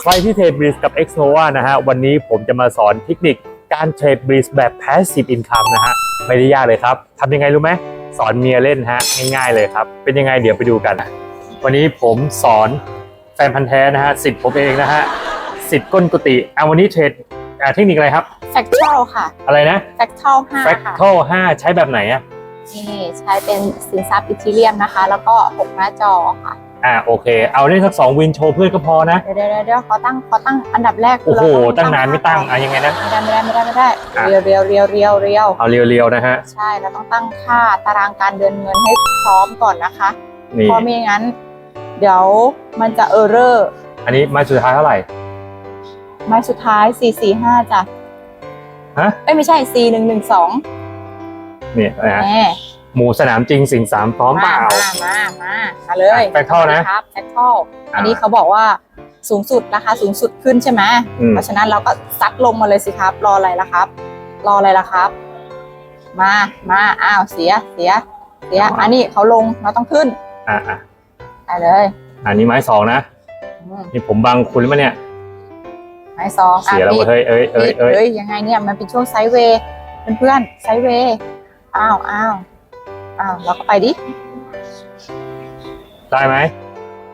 ใครที่เทรดบริสกับ X Nova นะฮะวันนี้ผมจะมาสอนเทคนิคการเทรดบริสแบบ Passive Income นะฮะไม่ได้ยากเลยครับทำยังไงรู้ไหมสอนเมียเล่นฮะง่ายๆเลยครับ เป็นยังไงเดี๋ยวไปดูกัน วันนี้ผมสอนแฟนพันธ์แท้นะฮะสิทธิ์ผมเองนะฮะสิทธิ์ก้นกุฏิเอาวันนี้เทรดอ่าเทคนิคอะไรครับแฟกทัลค่ะ อะไรนะแฟกทัล5ค่ะ Fractal 5 ใช้แบบไหนอะนี่ใช้เป็นสินทรัพย์อีทีเรียมนะคะ แล้วก็6หน้าจอค่ะ อ่าโอเค เอาเล่นสักสองวินโชว์เพื่อนก็พอนะ เดี๋ยวเดี๋ยวเดี๋ยวเขาตั้งเขาตั้งอันดับแรกโอ้โห เราตั้งนานไม่ตั้งอะยังไงนะ ไม่ได้ไม่ได้ไม่ได้ไม่ได้ อะ เรียวเรียวเรียวเรียวเรียวเอาเรียวๆนะฮะ ใช่เราต้องตั้งค่าตารางการเดินเงินให้พร้อมก่อนนะคะนี่ เพราะไม่งั้น เดี๋ยวมันจะเออร์เรอร์อันนี้ไมาสุดท้ายเท่าไหร่ ไม้สุดท้าย 4 4 5จ้ะฮะ เอ้ยไม่ใช่4 1 1 2 นี่นะฮะแหม หมูสนามจริงสิงสามพร้อมเปล่า มามามามาเลยอะ Fractal นะ ครับแฟกทัลอันนี้เขาบอกว่าสูงสุดราคาสูงสุดขึ้นใช่ไหมอืมเพราะฉะนั้นเราก็ซัดลงมาเลยสิครับ รออะไรล่ะครับ รออะไรล่ะครับ มามาอ้าวเสียเสีย เสีย อันนี้เขาลงเราต้องขึ้นอะอะไปเลยอันนี้ไม้สองนะอืมนี่ผมบังคุณแล้วมั้ยเนี่ย ไม้ซองอะเสียแล้วผิดเฮ้ยเอ้ยเอ้ยเอ้ยเอ้ยยังไงเนี่ยมันเป็นช่วงไซด์เวย์เพื่อนๆไซด์เวย์อ้าวอ้าว อ้าวเราก็ไปดิ ได้ไหม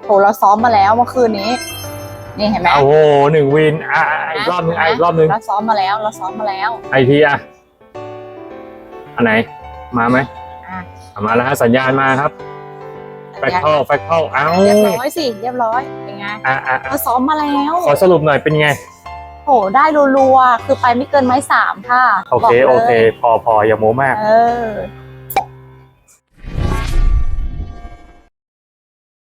โหเราซ้อมมาแล้วเมื่อคืนนี้ นี่เห็นไหมโอ้โหหนึ่งวินอะอะอีกรอบหนึงอะอีกรอบหนึงเราซ้อมมาแล้ว เราซ้อมมาแล้วไอทีอะอันไหน มาไหมอะอะมาแล้วฮะสัญญาณมาครับแฟกทัลแฟกทัลเอ้าเรียบร้อยสิเรียบร้อยเป็นไงอะอะอะเราซ้อมมาแล้วขอสรุปหน่อยเป็นไง โหได้รัวๆคือไปไม่เกินไม้สามค่ะโอเค บกลยโอเค พอพออย่าโม้มาก เออ